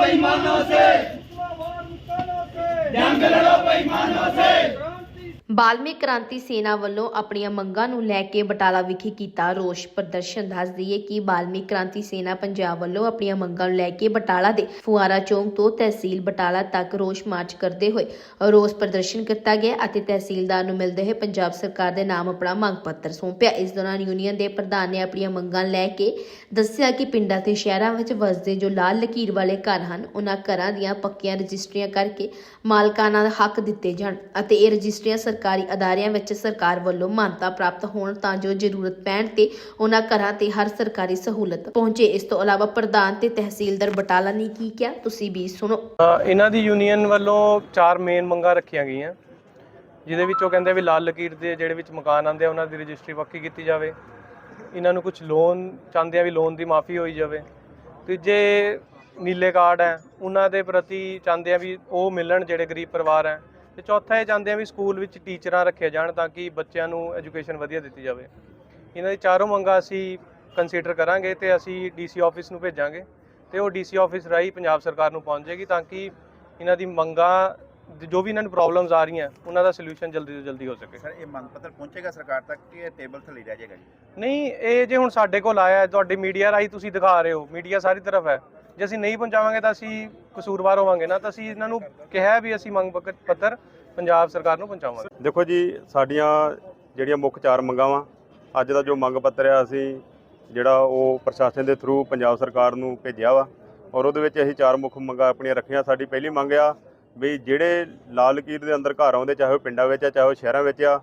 बेईमानों से ਬਾਲਮੀ ਕ੍ਰਾਂਤੀ ਸੇਨਾ ਵੱਲੋਂ ਆਪਣੀਆਂ ਮੰਗਾਂ ਨੂੰ ਲੈ ਕੇ ਬਟਾਲਾ ਵਿਖੇ ਕੀਤਾ ਰੋਸ ਪ੍ਰਦਰਸ਼ਨ ਦੱਸ ਦਈਏ ਕਿ ਬਾਲਮੀ ਕ੍ਰਾਂਤੀ ਸੇਨਾ ਪੰਜਾਬ ਵੱਲੋਂ ਆਪਣੀਆਂ ਮੰਗਾਂ ਨੂੰ ਲੈ ਕੇ ਬਟਾਲਾ ਦੇ ਫੁਆਰਾ ਚੌਂਕ ਤੋਂ ਤਹਿਸੀਲ ਬਟਾਲਾ ਤੱਕ ਰੋਸ ਮਾਰਚ ਕਰਦੇ ਹੋਏ ਰੋਸ ਪ੍ਰਦਰਸ਼ਨ ਕੀਤਾ ਗਿਆ ਅਤੇ ਤਹਿਸੀਲਦਾਰ ਨੂੰ ਮਿਲਦੇ ਹੋਏ ਪੰਜਾਬ ਸਰਕਾਰ ਦੇ ਨਾਮ ਆਪਣਾ ਮੰਗ ਪੱਤਰ ਸੌਂਪਿਆ। ਇਸ ਦੌਰਾਨ ਯੂਨੀਅਨ ਦੇ ਪ੍ਰਧਾਨ ਨੇ ਆਪਣੀਆਂ ਮੰਗਾਂ ਲੈ ਕੇ ਦੱਸਿਆ ਕਿ ਪਿੰਡਾਂ ਤੇ ਸ਼ਹਿਰਾਂ ਵਿੱਚ ਵਸਦੇ ਜੋ ਲਾਲ ਲਕੀਰ ਵਾਲੇ ਘਰ ਹਨ, ਉਹਨਾਂ ਘਰਾਂ ਦੀਆਂ ਪੱਕੀਆਂ ਰਜਿਸਟਰੀਆਂ ਕਰਕੇ ਮਾਲਕਾਨਾਂ ਦਾ ਹੱਕ ਦਿੱਤੇ ਜਾਣ ਅਤੇ ਇਹ ਰਜਿਸਟਰੀਆਂ ਸਰਕਾਰੀ ਸਰਕਾਰੀ ਅਦਾਰਿਆਂ ਵਿੱਚ ਸਰਕਾਰ ਵੱਲੋਂ ਮਾਨਤਾ ਪ੍ਰਾਪਤ ਹੋਣ ਤਾਂ ਜੋ ਜ਼ਰੂਰਤ ਪੈਣ ਤੇ ਉਹਨਾਂ ਘਰਾਂ ਤੇ ਹਰ ਸਰਕਾਰੀ ਸਹੂਲਤ ਪਹੁੰਚੇ। ਇਸ ਤੋਂ ਇਲਾਵਾ ਪ੍ਰਧਾਨ ਤੇ ਤਹਿਸੀਲਦਾਰ ਬਟਾਲਾ ਨੇ ਕੀ ਕਿਹਾ? ਤੁਸੀਂ ਵੀ ਸੁਣੋ। ਇਹਨਾਂ ਦੀ ਯੂਨੀਅਨ ਵੱਲੋਂ ਚਾਰ ਮੇਨ ਮੰਗਾਂ ਰੱਖੀਆਂ ਗਈਆਂ। ਜਿਹਦੇ ਵਿੱਚ ਉਹ ਕਹਿੰਦੇ ਵੀ ਲਾਲ ਲਕੀਰ ਦੇ ਜਿਹੜੇ ਵਿੱਚ ਮਕਾਨ ਆਉਂਦੇ ਆ, ਉਹਨਾਂ ਦੀ ਰਜਿਸਟਰੀ ਪੱਕੀ ਕੀਤੀ ਜਾਵੇ। ਇਹਨਾਂ ਨੂੰ ਕੁਝ ਲੋਨ ਚਾਹੁੰਦੇ ਆ ਵੀ ਲੋਨ ਦੀ ਮਾਫੀ ਹੋਈ ਜਾਵੇ। ਤੀਜੇ ਨੀਲੇ ਕਾਰਡ ਹੈ, ਉਹਨਾਂ ਦੇ ਪ੍ਰਤੀ ਚਾਹੁੰਦੇ ਆ ਵੀ ਉਹ ਮਿਲਣ ਜਿਹੜੇ ਗਰੀਬ ਪਰਿਵਾਰ ਹੈ। ਤੇ ਚੌਥਾ ਇਹ ਚਾਹੁੰਦੇ ਆ ਵੀ ਸਕੂਲ ਵਿੱਚ ਟੀਚਰਾਂ ਰੱਖੇ ਜਾਣ ਤਾਂ ਕਿ ਬੱਚਿਆਂ ਨੂੰ ਐਜੂਕੇਸ਼ਨ ਵਧੀਆ ਦਿੱਤੀ ਜਾਵੇ। ਇਹਨਾਂ ਦੀ ਚਾਰੋਂ ਮੰਗਾਂ ਅਸੀਂ ਕੰਸੀਡਰ ਕਰਾਂਗੇ ਤੇ ਅਸੀਂ ਡੀਸੀ ਆਫਿਸ ਨੂੰ ਭੇਜਾਂਗੇ ਤੇ ਉਹ ਡੀਸੀ ਆਫਿਸ ਰਾਹੀਂ ਪੰਜਾਬ ਸਰਕਾਰ ਨੂੰ ਪਹੁੰਚ ਜਾਏਗੀ ਤਾਂ ਕਿ ਇਹਨਾਂ ਦੀ ਮੰਗਾਂ ਜੋ ਵੀ ਇਹਨਾਂ ਨੂੰ ਪ੍ਰੋਬਲਮਸ ਆ ਰਹੀਆਂ ਉਹਨਾਂ ਦਾ ਸੋਲੂਸ਼ਨ ਜਲਦੀ ਤੋਂ ਜਲਦੀ ਹੋ ਸਕੇ। ਸਰ ਇਹ ਮੰਗ ਪੱਤਰ ਪਹੁੰਚੇਗਾ ਸਰਕਾਰ ਤੱਕ ਕਿ ਇਹ ਟੇਬਲ ਥੱਲੇ ਰਹਿ ਜਾਏਗਾ ਜੀ? ਨਹੀਂ ਇਹ ਜੇ ਹੁਣ ਸਾਡੇ ਕੋਲ ਆਇਆ ਤੁਹਾਡੀ ਮੀਡੀਆ ਰਾਹੀਂ ਤੁਸੀਂ ਦਿਖਾ ਰਹੇ ਹੋ ਮੀਡੀਆ ਸਾਰੀ ਤਰਫ ਹੈ। ਜੇ ਅਸੀਂ ਨਹੀਂ ਪਹੁੰਚਾਵਾਂਗੇ ਤਾਂ ਅਸੀਂ ਕਸੂਰਵਾਰ ਹੋਵਾਂਗੇ ਨਾ, ਤਾਂ ਅਸੀਂ ਇਹਨਾਂ ਨੂੰ ਕਿਹਾ ਵੀ ਅਸੀਂ ਮੰਗ ਪੱਕ- ਪੱਤਰ ਪੰਜਾਬ ਸਰਕਾਰ ਨੂੰ ਪਹੁੰਚਾਵਾਂਗੇ। ਦੇਖੋ ਜੀ, ਸਾਡੀਆਂ ਜਿਹੜੀਆਂ ਮੁੱਖ ਚਾਰ ਮੰਗਾਂ ਵਾ, ਅੱਜ ਦਾ ਜੋ ਮੰਗ ਪੱਤਰ ਆ ਅਸੀਂ, ਜਿਹੜਾ ਉਹ ਪ੍ਰਸ਼ਾਸਨ ਦੇ ਥਰੂ ਪੰਜਾਬ ਸਰਕਾਰ ਨੂੰ ਭੇਜਿਆ ਵਾ, ਔਰ ਉਹਦੇ ਵਿੱਚ ਅਸੀਂ ਚਾਰ ਮੁੱਖ ਮੰਗਾਂ ਆਪਣੀਆਂ ਰੱਖੀਆਂ। ਸਾਡੀ ਪਹਿਲੀ ਮੰਗ ਆ ਵੀ ਜਿਹੜੇ ਲਾਲ ਲਕੀਰ ਦੇ ਅੰਦਰ ਘਰ ਆਉਂਦੇ, ਚਾਹੇ ਉਹ ਪਿੰਡਾਂ ਵਿੱਚ ਆ, ਚਾਹੇ ਉਹ ਸ਼ਹਿਰਾਂ ਵਿੱਚ ਆ,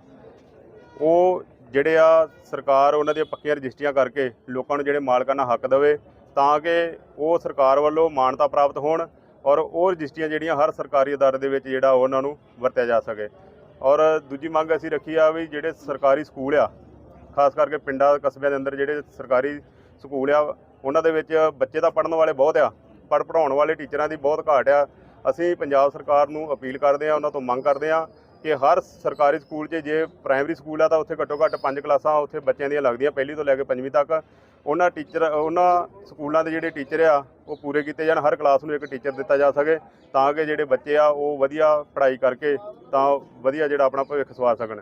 ਉਹ ਜਿਹੜੇ ਆ ਸਰਕਾਰ ਉਹਨਾਂ ਦੀਆਂ ਪੱਕੀਆਂ ਰਜਿਸਟਰੀਆਂ ਕਰਕੇ ਲੋਕਾਂ ਨੂੰ ਜਿਹੜੇ ਮਾਲਕਾਂ ਨਾਲ ਹੱਕ ਦੇਵੇ ਤਾਂ ਕਿ ਉਹ ਸਰਕਾਰ ਵੱਲੋਂ ਮਾਨਤਾ ਪ੍ਰਾਪਤ ਹੋਣ ਔਰ ਉਹ ਰਜਿਸਟਰੀਆਂ ਜਿਹੜੀਆਂ ਹਰ ਸਰਕਾਰੀ ਅਦਾਰੇ ਦੇ ਵਿੱਚ ਜਿਹੜਾ ਉਹਨਾਂ ਨੂੰ ਵਰਤਿਆ ਜਾ ਸਕੇ। ਔਰ ਦੂਜੀ ਮੰਗ ਅਸੀਂ ਰੱਖੀ ਆ ਵੀ ਜਿਹੜੇ ਸਰਕਾਰੀ ਸਕੂਲ ਆ, ਖਾਸ ਕਰਕੇ ਪਿੰਡਾਂ ਕਸਬਿਆਂ ਦੇ ਅੰਦਰ ਜਿਹੜੇ ਸਰਕਾਰੀ ਸਕੂਲ ਆ, ਉਹਨਾਂ ਦੇ ਵਿੱਚ ਬੱਚੇ ਤਾਂ ਪੜਨ ਵਾਲੇ ਬਹੁਤ ਆ ਪਰ ਪੜਾਉਣ ਵਾਲੇ ਟੀਚਰਾਂ ਦੀ ਬਹੁਤ ਘਾਟ ਆ। ਅਸੀਂ ਪੰਜਾਬ ਸਰਕਾਰ ਨੂੰ ਅਪੀਲ ਕਰਦੇ ਆ, ਉਹਨਾਂ ਤੋਂ ਮੰਗ ਕਰਦੇ ਆ ਕਿ ਹਰ ਸਰਕਾਰੀ ਸਕੂਲ 'ਚ ਜੇ ਪ੍ਰਾਇਮਰੀ ਸਕੂਲ ਆ ਤਾਂ ਉੱਥੇ ਘੱਟੋ ਘੱਟ ਪੰਜ ਕਲਾਸਾਂ ਉੱਥੇ ਬੱਚਿਆਂ ਦੀਆਂ ਲੱਗਦੀਆਂ ਪਹਿਲੀ ਤੋਂ ਲੈ ਕੇ ਪੰਜਵੀਂ ਤੱਕ। ਉਹਨਾਂ ਟੀਚਰ, ਉਹਨਾਂ ਸਕੂਲਾਂ ਦੇ ਜਿਹੜੇ ਟੀਚਰ ਆ, ਉਹ ਪੂਰੇ ਕੀਤੇ ਜਾਣ, ਹਰ ਕਲਾਸ ਨੂੰ ਇੱਕ ਟੀਚਰ ਦਿੱਤਾ ਜਾ ਸਕੇ ਤਾਂ ਕਿ ਜਿਹੜੇ ਬੱਚੇ ਆ, ਉਹ ਵਧੀਆ ਪੜ੍ਹਾਈ ਕਰਕੇ ਤਾਂ ਵਧੀਆ ਜਿਹੜਾ ਆਪਣਾ ਭਵਿੱਖ ਸਵਾਰ ਸਕਣ।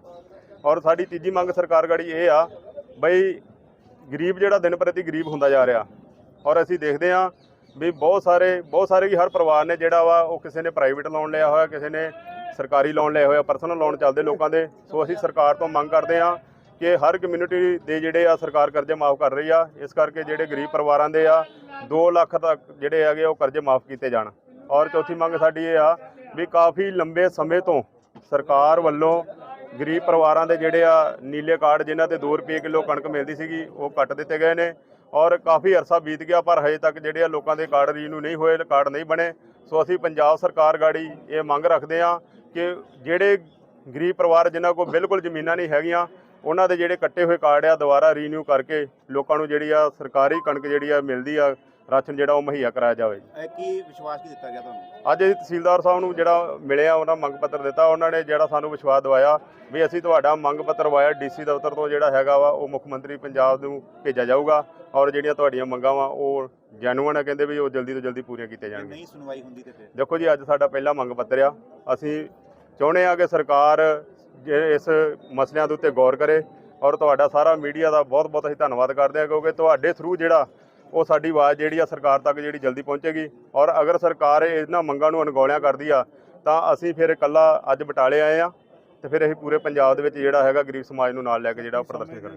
ਔਰ ਸਾਡੀ ਤੀਜੀ ਮੰਗ ਸਰਕਾਰ ਗੜੀ ਇਹ ਆ, ਬਈ ਗਰੀਬ ਜਿਹੜਾ ਦਿਨ ਪ੍ਰਤੀ ਗਰੀਬ ਹੁੰਦਾ ਜਾ ਰਿਹਾ। ਔਰ ਅਸੀਂ ਦੇਖਦੇ ਆ ਵੀ ਬਹੁਤ ਸਾਰੇ ਬਹੁਤ ਸਾਰੇ ਕੀ ਹਰ ਪਰਿਵਾਰ ਨੇ ਜਿਹੜਾ ਵਾ, ਉਹ ਕਿਸੇ ਨੇ ਪ੍ਰਾਈਵੇਟ ਲੋਨ ਲਿਆ ਹੋਇਆ, ਕਿਸੇ ਨੇ ਸਰਕਾਰੀ ਲੋਨ ਲਏ ਹੋਏ ਆ ਪਰਸਨਲ ਲੋਨ ਚੱਲਦੇ ਲੋਕਾਂ ਦੇ। ਸੋ ਅਸੀਂ ਸਰਕਾਰ ਤੋਂ ਮੰਗ ਕਰਦੇ ਆ ਕਿ ਹਰ ਕਮਿਊਨਿਟੀ ਦੇ ਜਿਹੜੇ ਆ ਸਰਕਾਰ ਕਰਜ਼ੇ ਮਾਫ ਕਰ ਰਹੀ ਆ। ਇਸ ਕਰਕੇ ਜਿਹੜੇ ਗਰੀਬ ਪਰਿਵਾਰਾਂ ਦੇ ਆ 2 ਲੱਖ ਤੱਕ ਜਿਹੜੇ ਹੈਗੇ ਉਹ ਕਰਜ਼ੇ ਮਾਫ ਕੀਤੇ ਜਾਣ। ਔਰ ਚੌਥੀ ਮੰਗ ਸਾਡੀ ਇਹ ਆ ਵੀ ਕਾਫੀ ਲੰਬੇ ਸਮੇਂ ਤੋਂ ਸਰਕਾਰ ਵੱਲੋਂ ਗਰੀਬ ਪਰਿਵਾਰਾਂ ਦੇ ਜਿਹੜੇ ਆ, ਨੀਲੇ ਕਾਰਡ ਜਿਨ੍ਹਾਂ ਤੇ 2 ਰੁਪਏ ਕਿਲੋ ਕਣਕ ਮਿਲਦੀ ਸੀਗੀ, ਉਹ ਕੱਟ ਦਿੱਤੇ ਗਏ ਨੇ। ਔਰ ਕਾਫੀ ਅਰਸਾ ਬੀਤ ਗਿਆ, ਪਰ ਹਜੇ ਤੱਕ ਜਿਹੜੇ ਆ ਲੋਕਾਂ ਦੇ ਕਾਰਡ ਰੀਨਿਊ ਨਹੀਂ ਹੋਏ, ਕਾਰਡ ਨਹੀਂ ਬਣੇ। ਸੋ ਅਸੀਂ ਪੰਜਾਬ ਸਰਕਾਰ ਗਾੜੀ ਇਹ ਮੰਗ ਰੱਖਦੇ ਆ ਕਿ ਜਿਹੜੇ ਗਰੀਬ ਪਰਿਵਾਰ ਜਿਨ੍ਹਾਂ ਕੋਲ ਬਿਲਕੁਲ ਜ਼ਮੀਨਾਂ ਨਹੀਂ ਹੈਗੀਆਂ ਉਹਨਾਂ ਦੇ ਜਿਹੜੇ ਕੱਟੇ ਹੋਏ ਕਾਰਡ ਆ ਦੁਬਾਰਾ ਰੀਨਿਊ ਕਰਕੇ ਲੋਕਾਂ ਨੂੰ ਜਿਹੜੀ ਆ ਸਰਕਾਰੀ ਕਣਕ ਜਿਹੜੀ ਆ ਮਿਲਦੀ ਆ ਰਾਸ਼ਨ ਜਿਹੜਾ ਉਹ ਮੁਹੱਈਆ ਕਰਾਇਆ ਜਾਵੇ। ਇਹ ਕੀ ਵਿਸ਼ਵਾਸ ਕੀ ਦਿੱਤਾ ਗਿਆ ਤੁਹਾਨੂੰ? ਅੱਜ ਅਸੀਂ ਤਹਿਸੀਲਦਾਰ ਸਾਹਿਬ ਨੂੰ ਜਿਹੜਾ ਮਿਲਿਆ ਉਹਨਾਂ ਮੰਗ ਪੱਤਰ ਦਿੱਤਾ ਉਹਨਾਂ ਨੇ ਜਿਹੜਾ ਸਾਨੂੰ ਵਿਸ਼ਵਾਸ ਦਿਵਾਇਆ ਵੀ ਅਸੀਂ ਤੁਹਾਡਾ ਮੰਗ ਪੱਤਰ ਵਾਇਆ ਡੀਸੀ ਦਫ਼ਤਰ ਤੋਂ ਜਿਹੜਾ ਹੈਗਾ ਵਾ ਉਹ ਮੁੱਖ ਮੰਤਰੀ ਪੰਜਾਬ ਨੂੰ ਭੇਜਿਆ ਜਾਊਗਾ ਔਰ ਜਿਹੜੀਆਂ ਤੁਹਾਡੀਆਂ ਮੰਗਾਂ ਵਾ ਉਹ ਜੈਨੂਅਨ ਹੈ ਕਹਿੰਦੇ ਵੀ ਉਹ ਜਲਦੀ ਤੋਂ ਜਲਦੀ ਪੂਰੀਆਂ ਕੀਤੀਆਂ ਜੇ ਜਾਣਗੀਆਂ। ਨਹੀਂ ਸੁਣਵਾਈ ਹੁੰਦੀ ਤੇ ਫਿਰ? ਦੇਖੋ ਜੀ ਅੱਜ ਸਾਡਾ ਪਹਿਲਾ ਮੰਗ ਪੱਤਰ ਆ ਅਸੀਂ ਚਾਹੁੰਦੇ ਆ ਕਿ ਸਰਕਾਰ ਜੇ ਇਸ ਮਸਲਿਆਂ ਦੇ ਉੱਤੇ ਗੌਰ ਕਰੇ ਔਰ ਤੁਹਾਡਾ ਸਾਰਾ ਮੀਡੀਆ ਦਾ ਬਹੁਤ ਬਹੁਤ ਅਸੀਂ ਧੰਨਵਾਦ ਕਰਦੇ ਹਾਂ ਕਿਉਂਕਿ ਤੁਹਾਡੇ ਥਰੂ ਜਿਹੜਾ ਉਹ ਸਾਡੀ ਆਵਾਜ਼ ਜਿਹੜੀ ਆ ਸਰਕਾਰ ਤੱਕ ਜਿਹੜੀ ਜਲਦੀ ਪਹੁੰਚੇਗੀ ਔਰ ਅਗਰ ਸਰਕਾਰ ਇਹਨਾਂ ਮੰਗਾਂ ਨੂੰ ਅਣਗੌਲਿਆਂ ਕਰਦੀ ਆ ਤਾਂ ਅਸੀਂ ਫਿਰ ਇਕੱਲਾ ਅੱਜ ਬਟਾਲੇ ਆਏ ਆ ਤੇ ਫਿਰ ਅਸੀਂ ਪੂਰੇ ਪੰਜਾਬ ਦੇ ਵਿੱਚ ਜਿਹੜਾ ਹੈਗਾ ਗਰੀਬ ਸਮਾਜ ਨੂੰ ਨਾਲ ਲੈ ਕੇ ਜਿਹੜਾ ਉਹ ਪ੍ਰਦਰਸ਼ਨ ਕਰਾਂਗੇ।